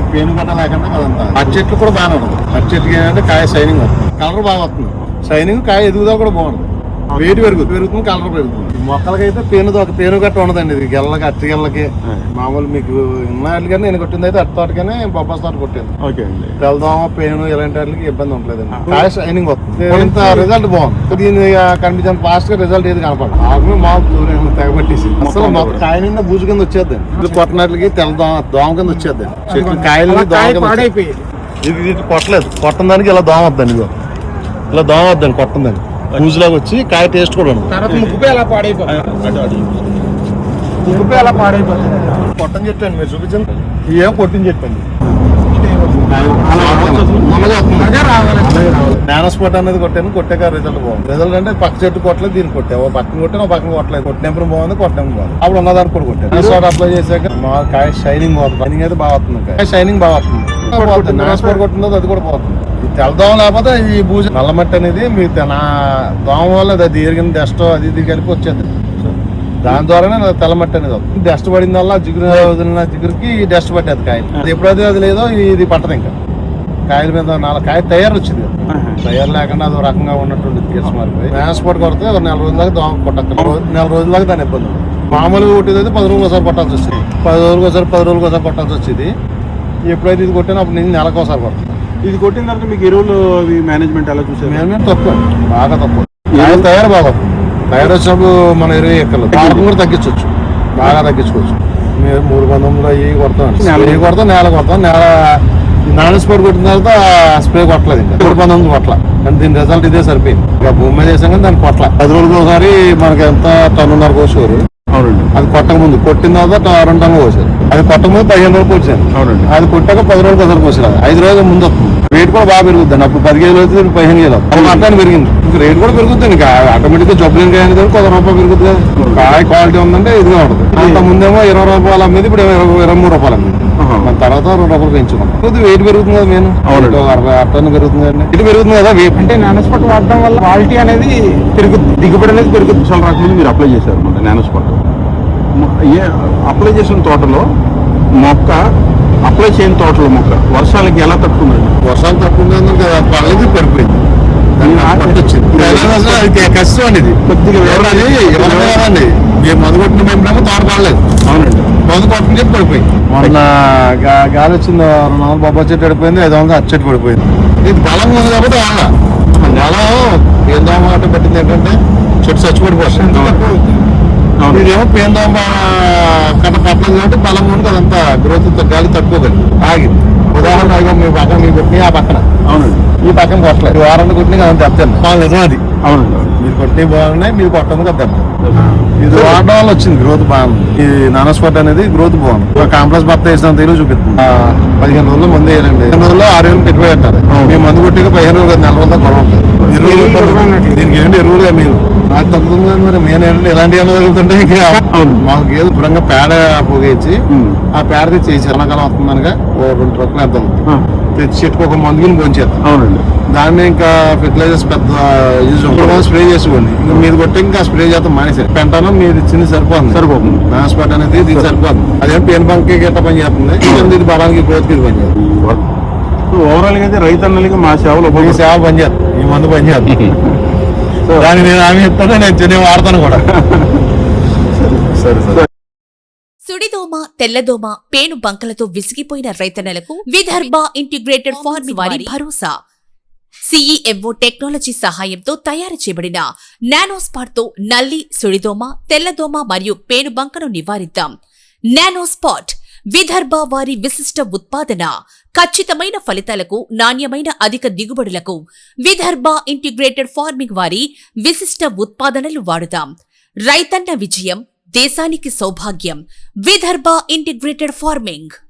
ఇది పేను గట్ట లేకుండా అదంతా పచ్చి చెట్లు కూడా బాగానే ఉంటుంది పచ్చి చెట్టుకి ఏంటంటే కాయ షైనింగ్ వస్తుంది. కలర్ బాగా వస్తుంది. షైనింగ్ కాయ ఎదుగుదా కూడా బాగుంటుంది. వేడి పెరుగుతుంది పెరుగుతుంది కలర్ పెరుగుతుంది మొక్కలకైతే పేను ఒక పేను గట్ట ఉండదండి ఇది గెల్లకి అట్టి గెల్లకి. మామూలు మీకు ఉన్నాళ్ళు కానీ నేను కొట్టింది అయితే అట్టి తోటకనే బొబ్బాస్ తోట కొట్టింది. ఓకే అండి. తెల్దామా పేను ఇలాంటి వాటికి ఇబ్బంది ఉండలేదండి. కాయ షైనింగ్ వస్తుంది. ఇంత రిజల్ట్ బాగుంది. దీని కనిపించిన ఫాస్ట్గా రిజల్ట్ ఏది కనపడదు. ఆకు మాకు తెగబట్టేసి అసలు కాయ నిండా బూజు కింద వచ్చేద్దండి. ఇది కొట్టినట్లకి తెల్లదోమ దోమ కింద వచ్చేద్దండి. చెట్టు కాయలు దోమ. ఇది కొట్టలేదు. కొట్టం దానికి ఇలా దోమ వద్దండి ఇదో ఇలా దోమ వద్దండి కొట్టం బూజులాగా వచ్చి కాయ టేస్ట్ కూడా ఉండదు. తర్వాత ముగ్గుపై అలా పాడైపోతుంది. ముగ్గుపై అలా పాడైపోతుంది. కొట్టం చెట్టు అండి మీరు చూపించండి. కొట్టిన చెట్టు అండి నానోస్పాట్ అనేది కొట్టాను కొట్టాక రిజల్ట్ బాగుంది. రిజల్ట్ అంటే పక్క చెట్టు కొట్టలేదు దీన్ని కొట్టా ఓ పక్కన కొట్టాను పక్కన కొట్టలేదు. కొట్టినప్పుడు బాగుంది కొట్టినప్పుడు బాగుంది. అప్పుడు ఉన్నదానికి కూడా కొట్టాను. నానోస్పాట్ అప్లై చేశాక మా కాయ షైనింగ్ పోతుంది షైనింగ్ అయితే బాగా వస్తుంది కాయ. షైనింగ్ బాగా వస్తుంది. కొట్టిన అది కూడా పోతుంది. తెల్లదోమ లేకపోతే ఈ బూజు నల్లమట్టి అనేది మీ నా దోమ వల్ల అది దీర్ఘం డస్ట్ అది ఇది కలిపి వచ్చేది. దాని ద్వారానే నాకు తెల్లమట్టి అనేది వస్తుంది డస్ట్ పడిందల్లా జిగురు వదిలిన జిగురుకి డస్ట్ పట్టేది కాయ. అది ఎప్పుడైతే అది లేదో ఇది పట్టదు ఇంకా. కాయల మీద నాలుగు కాయ తయారు వచ్చింది. తయారు లేకుండా అది రకంగా ఉన్నటువంటి కేసు మారిపోయి. ట్రాన్స్పోర్ట్ కొడితే ఒక నెల రోజుల దాకా దోమ కొట్టక నెల రోజుల దాకా దాని ఇబ్బంది. మామూలుగా కొట్టేది అయితే పది రోజులు ఒకసారి కొట్టాల్సి వచ్చింది. పది రోజులకు ఒకసారి పది రోజులకు ఒకసారి కొట్టాల్సి వచ్చింది. ఎప్పుడైతే ఇది కొట్టానో అప్పుడు నేను నెలకు ఒకసారి కొడతాను ఇది కొట్టిన తర్వాత మీకు ఎరువులు అవి మేనేజ్మెంట్ ఎలా చూసారు? మేమే తక్కువ. బాగా తక్కువ. కాయ తయారు బాగా. తయారు వచ్చినప్పుడు మన ఎరువు ఎక్కర్లేదు వాడకం కూడా తగ్గించవచ్చు. బాగా తగ్గించుకోవచ్చు. మేము మూడు పంతొమ్మిదిలో అవి కొడతాం స్ప్రే కొడతాం నేల కొడతాం. నేల నాన్ స్ప్రే కొట్టిన తర్వాత స్ప్రే కొట్టలేదు ఇంకా. మూడు పంతొమ్మిది కొట్ల. కానీ దీని రిజల్ట్ ఇదే సరిపోయింది. ఇక భూమి మీద వేసాం కానీ దాన్ని కొట్ల. పది రోజులకు ఒకసారి మనకి ఎంత టన్నున్నర కోసేవారు? అవునండి. అది కొట్టక ముందు. కొట్టిన తర్వాత రెండు టన్నులు కోసారు అది కొట్టక ముందు పదిహేను రోజులు అవునండి. అది కొట్టాక పది రోజులు ఒకసారి కోసారు ఐదు రోజుల ముందు వస్తుంది. రేట్ కూడా బాగా పెరుగుతుంది అప్పుడు పది కేజీలు పదిహేను కేజీలు ఒక అట్టాన్ని పెరిగింది. రేట్ కూడా పెరుగుతుంది ఇంకా ఆటోమేటిక్గా జబ్బులు అయిన కొద్ది రూపాయలు పెరుగుతుంది. కాయ క్వాలిటీ ఉందంటే ఇదిగా ఉంటుంది. అంత ముందేమో ఇరవై రూపాయలు అమ్మేది. ఇప్పుడు ఇరవై ఇరవై మూడు రూపాయలు అమ్మేది. మన తర్వాత రెండు రూపాయలు పెంచుకున్నాం. కొద్దిగా వెయిట్ పెరుగుతుంది కదా నేను అరవై అట్టని పెరుగుతుంది కదండి ఇటు పెరుగుతుంది కదా. అంటే నానోస్పాట్ వాడడం వల్ల క్వాలిటీ అనేది పెరుగుద్ది. దిగుబడి అనేది పెరుగుద్ది. చాలా రకములు మీరు అప్లై చేశారు నానోస్పాట్ ఏ అప్లై చేసిన తోటలో మొక్క అప్లై చేయని తోటలో మొక్క వర్షాలకి ఎలా తట్టుకుందండి? వర్షాలు తక్కువ ఉంది కదా పర్లేదు పడిపోయింది కష్టం అండి ఇది కొద్దిగా ఎవరది ఎవరు కదండి మేము మందు కొట్టిన మేము తోట పడలేదు. అవునండి. మందు కొట్టని చెప్పి పడిపోయింది. మొన్న గాలి వచ్చింది రెండు వందల బొబ్బా చెట్టు పడిపోయింది ఐదు వందలు అచ్చట్టు పడిపోయింది. ఇది బలం ఉంది కాబట్టి వాళ్ళ బలం ఏం దోమ గట్ట పెట్టింది ఏంటంటే చెట్టు చచ్చిపడిపోతుంది అవును. ఇదేమో పేందోమ కట్ట పట్టలేదు కాబట్టి బలం ఉంది అదంతా గ్రోత్ గాలి తట్టుకోగలిగింది ఆగింది. ఉదాహరణ ఇగో మీ పక్కన మీ కొట్టిన ఆ పక్కన. అవునండి. ఈ పక్కన కొట్టలేదు. వారాన్ని కొట్టిన అదంతా దెబ్బతింది వాళ్ళు నిజం అది. అవునండి. మీరు కొట్టిన బాగున్నాయి మీరు కొట్టడం కదా దెబ్బ ఇది వాడడం వల్ల వచ్చింది గ్రోత్ బాగుంది ఈ నానోస్పాట్ అనేది గ్రోత్ బాగుంది. ఒక కాంప్లెక్స్ భర్త వేసిన తీరు చూపిస్తుంది. పదిహేను రోజుల్లో మందు వేయాలండి. పదిహేను రోజుల్లో ఆరు వేలు పెట్టుబడి పెట్టాలి. మేము మందు కొట్టి పదిహేను రోజులు కాదు, నెల రోజుల్లో గొడవ. దీనికి ఏంటి ఎరువులుగా మీరు? నాకు తగ్గుతుంది మరి ఏంటంటే ఎలాంటి తగ్గుతుంటే ఇంకా. మాకు ఏదో దూరంగా పేడ పోగేసి. ఆ పేడ తెచ్చి చేసి ఎండాకాలం వస్తుందనగా ఓ రెండు ట్రక్కులు ఆ, తెచ్చి చెట్టుకు ఒక మందుని పోంచేస్తాం అవునండి. దాన్ని ఇంకా ఫెర్టిలైజర్స్ పెద్ద యూజ్ స్ప్రే చేసుకోండి. ఇంకా మీరు కొట్టి ఇంకా స్ప్రే చేస్తాం మానేసారు పెంటాను మీరు ఇచ్చింది సరిపోతుంది. సరిపోతుంది. ట్రాన్స్పోర్ట్ అనేది ఇది సరిపోతుంది. అదేం పెయిన్ బంక్ గట్ట పని చేస్తుంది. ఇది బలానికి గ్రోత్ పని చేస్తుంది. ఓవరాల్గా అయితే రైతన్నలకి మా సేవలు సేవ పని చేస్తుంది. ఈ మందు పని చేస్తుంది. దాన్ని నేను ఆమె చెప్తాను నేను వాడతాను కూడా. సరే సరే సుడిదోమ తెల్లదోమ పేను బంకలతో విసిగిపోయిన రైతన్నలకు విదర్భ ఇంటిగ్రేటెడ్ ఫార్మింగ్ వారి భరోసా. సిఈఎంఓ టెక్నాలజీ సహాయంతో తయారు చేయబడిన నానోస్పాట్తో నల్లి సుడిదోమ తెల్లదోమ మరియు పేను బంకను నివారిద్దాం. నానోస్పాట్ విదర్భ వారి విశిష్ట ఉత్పాదన ఖచ్చితమైన ఫలితాలకు నాణ్యమైన అధిక దిగుబడులకు విదర్భ ఇంటిగ్రేటెడ్ ఫార్మింగ్ వారి విశిష్ట ఉత్పాదనలు వాడుదాం రైతన్న విజయం దేశానికి సౌభాగ్యం. Vidarbha integrated farming.